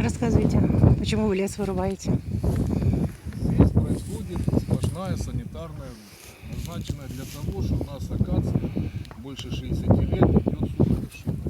Рассказывайте, почему вы лес вырубаете? Здесь происходит сплошная санитарная, назначенная для того, что у нас акация больше 60 лет идет сухорушенность.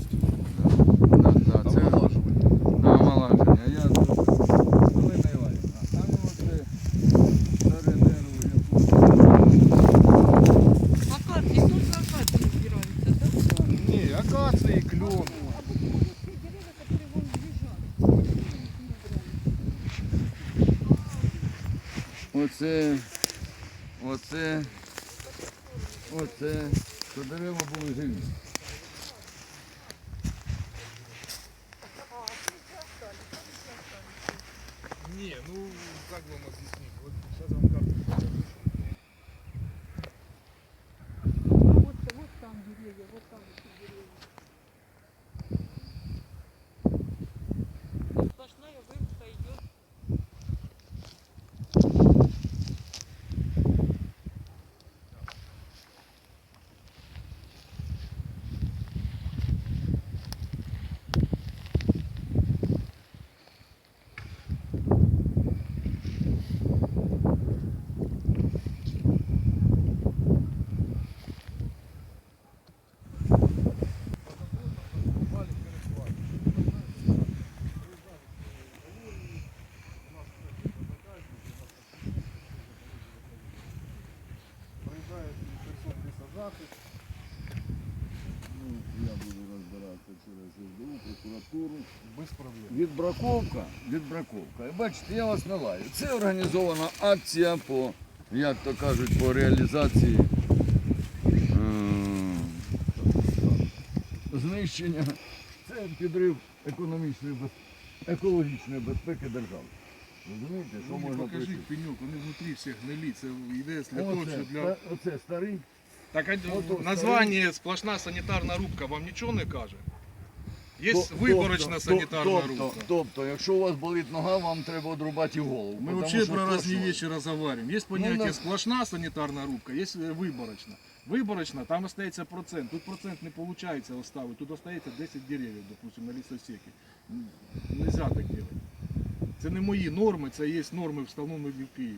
Оце, оце, оце, що дерева були живі. Не, ну как вам объяснить? Вот сейчас вам карту покажу. А вот, вот там деревья, вот там вот деревья. Сплошная вырубка идет. Попали перед вами. Проезжает персон. Ну, я буду розбиратися через СБУ, прокуратуру. Без проблем. Відбраковка, відбраковка. І бачите, я вас не лаю. Це організована акція по, як то кажуть, по реалізації ем, знищення. Це підрив економічної екологічної безпеки держави. Розумієте, що Ну, можна покажи прийти? вони внутрі всі гнилі, це йде для того, що для... оце старий. Так а Ото названня сплошна санітарна рубка вам нічого не каже? Є То- виборочна тобто- санітарна тобто, рубка. Тобто, якщо у вас болить нога, вам треба одрубати і голову. Мы потому вообще що про то, разные що- вещи разговариваем. Есть понятие да. сплошная санитарная рубка, есть э, выборочно. Выборочно, там остается процент. Тут процент не получается оставить. Тут остается 10 деревьев, допустим, на лісосеки. М, Нельзя так делать. Це не мої норми, це є норми встановлені в Києві.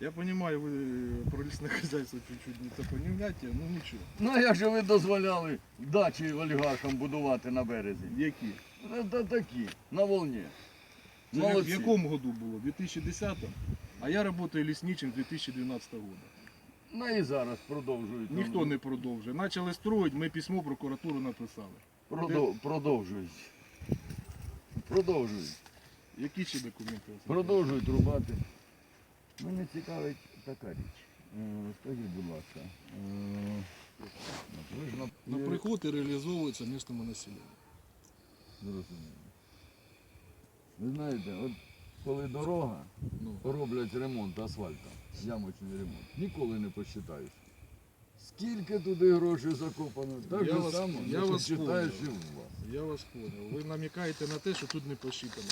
Я понимаю, ви е, про лісне хозяйство чуть-чуть не це понімаєте, ну нічого. Ну а як же ви дозволяли дачі олігархам будувати на березі? Які? Та, та такі, на волні. Це в Молодці. якому году було? В 2010 А я працюю лісничим з 2012 року. Ну і зараз продовжують. Ніхто не продовжує. Почали строїти, ми письмо в прокуратуру написали. Продов... продовжують. Продовжують. Які ще документи? у вас? Продовжують рубати. Мене цікавить така річ. Е, Скажіть, будь ласка. е, Ви ж на, На приход і реалізовується місцеве населення. Зрозуміло. Ви знаєте, от коли дорога, Ну, роблять ремонт асфальту, ямочний ремонт, ніколи не посчитаєш. Скільки туди грошей закопано, так Я же вас- само я не вас посчитаєш і у вас. я вас понял. Ви намікаєте на те, що тут не посчитано.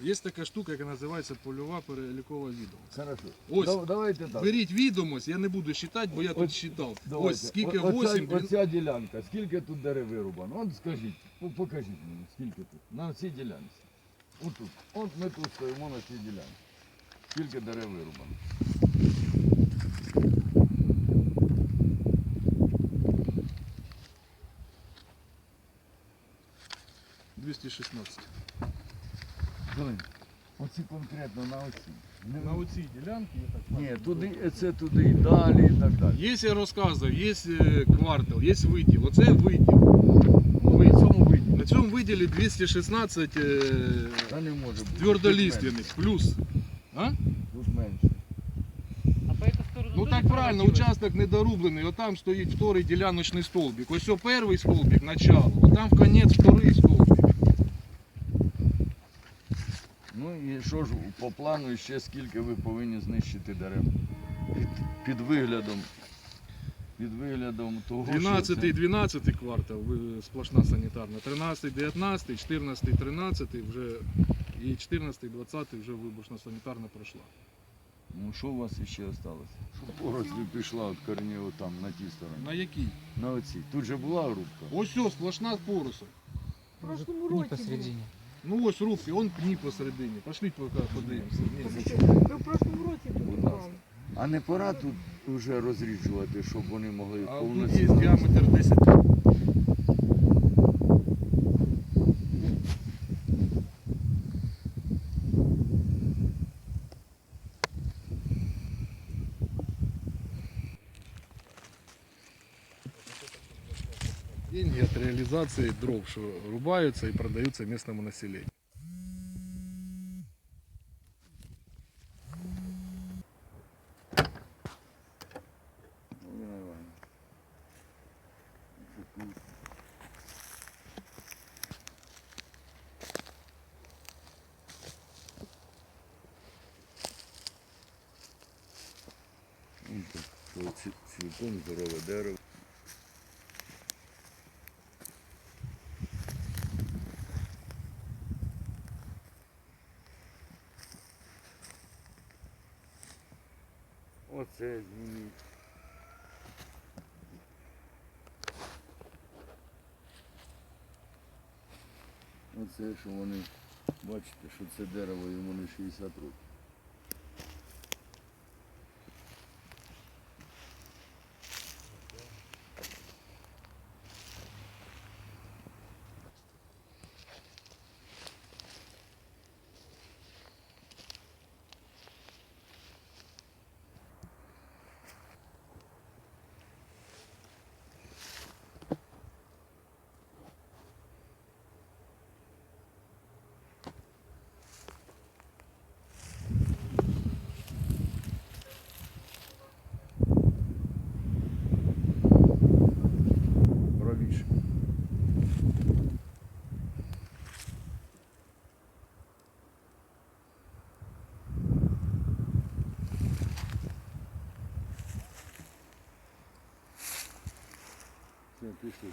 Є така штука, яка називається польова перелікова відомість. Хорошо. Ось. Давайте так. Беріть відомість, я не буду считати, бо я тут считав. Давайте. Ось скільки О- оця, 8, оця ділянка, скільки тут дерев вирубано? От скажіть, по- покажіть мені, скільки тут. На цій ділянці. Отут. От ми тут стоїмо на цій ділянці. Скільки дерев вирубано? 216. Зелень, Оці конкретно на оці. Не На оцій ділянці я так Ні, туди, це туди і далі і так далі. Є, я розказував, є е, квартал, є виділ. Оце виділ. Ви цьому виді. На цьому виділі 216 е, Та не може бути. твердолиственних плюс. А? Тут менше. А по эту сторону Ну тоже так правильно, участок недорублений, отам стоїть вторий діляночний столбик. Ось о перший столбик, начало, отам в конець вторий столбик. Ну і що ж по плану ще скільки ви повинні знищити дерев? Під, під виглядом. Під виглядом того, що 12 це- 12 квартал, сплошна санітарна. 13 19 14 13 вже і 14 20 вже вибушна санітарна пройшла. Ну що у вас ще залишилося? Щоб порослі пішла від корнів там, на тій стороні. На якій? На оцій. Тут же була рубка. Ось все, сплошна поросль. В прошлому Не році. Ну ось рубки, он пні посередині. Пошліть поки подивимося. Ні, ні. в прошлому році тут брали. А не пора тут вже розріджувати, щоб вони могли А тут є діаметр 10. Деньги от реализации дров, что рубаются и продаются местному населению. Цілком здорове дерево. Оце зніміть. Оце, що вони, бачите, що це дерево йому не 60 років. Пішли.